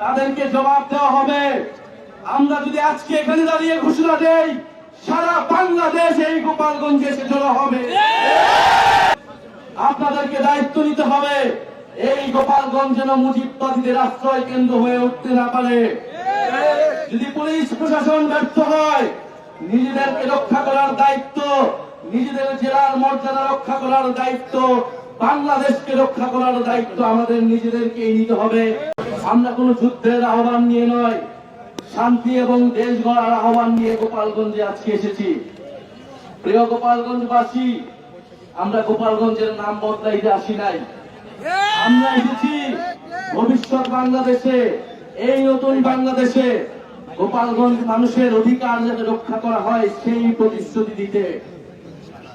তাদেরকে জবাব দেওয়া হবে। আমরা যদি আজকে এখানে দাঁড়িয়ে ঘোষণা দেই, সারা বাংলাদেশ এই গোপালগঞ্জে এসে জড়ো হবে। আপনাদেরকে দায়িত্ব নিতে হবে, এই গোপালগঞ্জ যেন মুজিববাদীদের আশ্রয় কেন্দ্র হয়ে উঠতে না পারে। যদি পুলিশ প্রশাসন ব্যর্থ হয় নিজেদেরকে রক্ষা করার দায়িত্ব, নিজেদের জেলার মর্যাদা রক্ষা করার দায়িত্ব, বাংলাদেশকে রক্ষা করার দায়িত্ব আমাদের নিজেদেরকেই নিতে হবে। আমরা কোনো যুদ্ধের আহ্বান নিয়ে নয়। শান্তি এবং দেশ গড়ার আহ্বান নিয়ে গোপালগঞ্জে আজকে এসেছি। প্রিয় গোপালগঞ্জবাসী, আমরা গোপালগঞ্জের নাম বদলাইতে আসি নাই। আমরা এসেছি ভবিষ্যৎ বাংলাদেশে, এই নতুন বাংলাদেশে। গোপালগঞ্জ মানুষের অধিকার যাতে রক্ষা করা হয়, সেই প্রতিশ্রুতি দিতে।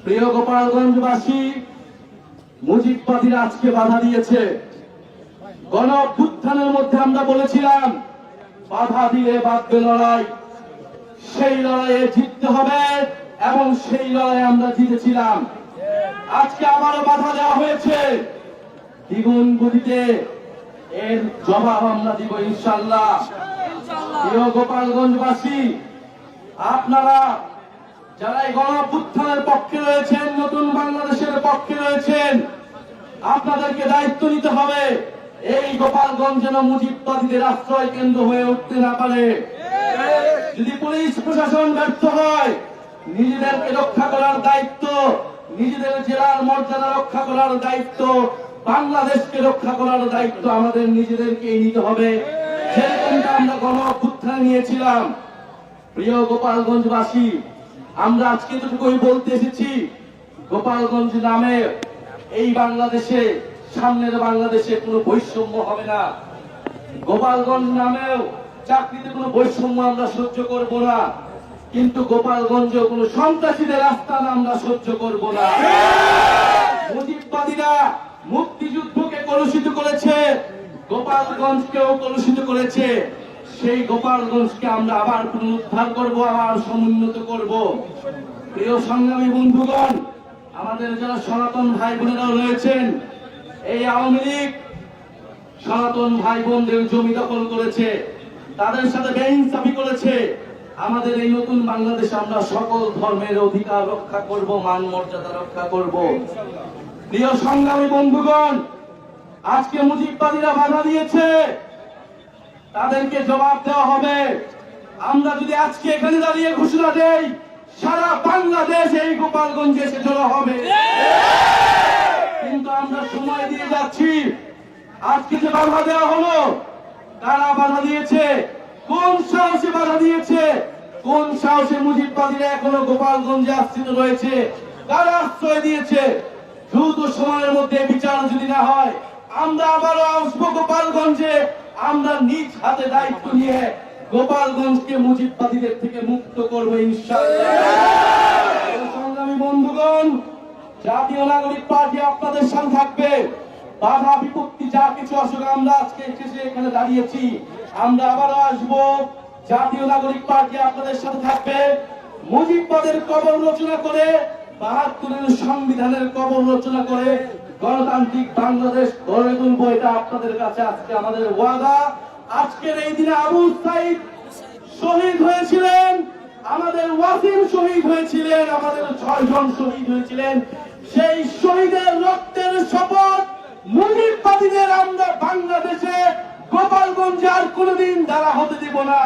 প্রিয় গোপালগঞ্জবাসী, মুজিববাদীরা আজকে বাধা দিয়েছে। গণ মধ্যে আমরা বলেছিলাম বাধা দিলে বাঁধবে লড়াই। সেই লড়াইয়ে জিততে হবে এবং সেই লড়াই আমরা জিতেছিলাম। আজকে আবারও বাধা দেওয়া হয়েছে। দ্বিগুণ গতিতে এর জবাব আমরা দিব ইনশাল্লাহ প্রিয় গোপালগঞ্জবাসী আপনারা যারা এই গণপুত্থানের পক্ষে রয়েছেন নতুন বাংলাদেশের পক্ষে রয়েছেন আপনাদেরকে দায়িত্ব নিতে হবে। এই গোপালগঞ্জ যেন মুজিববাদীদের আশ্রয় কেন্দ্র হয়ে উঠতে না পারে। যদি পুলিশ প্রশাসন ব্যর্থ হয়, নিজেদেরকে রক্ষা করার দায়িত্ব, নিজেদের জেলার মর্যাদা রক্ষা করার দায়িত্ব, বাংলাদেশকে রক্ষা করার দায়িত্ব আমাদের নিজেদেরকেই নিতে হবে। যেরকমটা আমরা গণ নিয়েছিলাম। প্রিয় গোপালগঞ্জবাসী, আমরা আজকে যেটুকুই বলতে এসেছি, গোপালগঞ্জ নামে এই বাংলাদেশে সামনের বাংলাদেশে কোনো বৈষম্য হবে না। গোপালগঞ্জ নামেও চাকরিতে কোনো বৈষম্য আমরা সহ্য করব না। কিন্তু গোপালগঞ্জ কোনো সন্ত্রাসীদের আস্থান আমরা সহ্য করব না। মুজিববাদীরা মুক্তিযুদ্ধকে কলুষিত করেছে, গোপালগঞ্জকেও কলুষিত করেছে। সেই গোপালগঞ্জকে আমরা আবার পুনরুদ্ধার করব, আবার সমুন্নত করব। প্রিয় সংগ্রামী বন্ধুগণ, আমাদের যারা সনাতন ভাই বোনেরাও রয়েছেন এই আওয়ামী লীগ সনাতন ভাই বোনদের জমি দখল করেছে, তাদের সাথে বেইনসাফি করেছে। আমাদের এই নতুন বাংলাদেশে আমরা সকল ধর্মের অধিকার রক্ষা করব, মান মর্যাদা রক্ষা করব। প্রিয় সংগ্রামী বন্ধুগণ, আজকে মুজিববাদীরা বাধা দিয়েছে। তাদেরকে জবাব দেওয়া হবে। আমরা যদি আজকে এখানে দাঁড়িয়ে ঘোষণা দেই, সারা বাংলাদেশ এই গোপালগঞ্জে এসে জড়ো হবে। কিন্তু আমরা সময় দিয়ে যাচ্ছি। আজকে যে বাধা দেওয়া হলো, কারা বাধা দিয়েছে? কোন সাহসে বাধা দিয়েছে? কোন সাহসে মুজিববাদীরা এখনও গোপালগঞ্জে আশ্রিত রয়েছে? কারা আশ্রয় দিয়েছে? দ্রুত সময়ের মধ্যে বিচার যদি না হয়, আমরা আবারও আসব গোপালগঞ্জে। আমরা নিজ হাতে দায়িত্ব নিয়ে গোপালগঞ্জকে মুজিববাদীদের থেকে মুক্ত করব ইনশাআল্লাহ। সংগ্রামী বন্ধুগণ জাতীয় নাগরিক পার্টি আপনাদের সাথে থাকবে। বাধা, বিপত্তি, যা কিছু আসলে আমরা আজকে এসে এখানে দাঁড়িয়েছি। আমরা আবারও আসব। জাতীয় নাগরিক পার্টি আপনাদের সাথে থাকবে। মুজিববাদের কবর রচনা করে, বাহাত্তরের সংবিধানের কবর রচনা করে, গণতান্ত্রিক বাংলাদেশ গড়ে তুলবো, এটা আপনাদের কাছে আজকে আমাদের ওয়াদা। আজকের এই দিনে আবু সাইদ শহীদ হয়েছিলেন, আমাদের ওয়াসিম শহীদ হয়েছিলেন, আমাদের ছয় জন শহীদ হয়েছিলেন। সেই শহীদের রক্তের শপথ মুনিপাতিদের আমরা বাংলাদেশে গোপালগঞ্জে আর কোনোদিন দ্বারা হতে দিব না।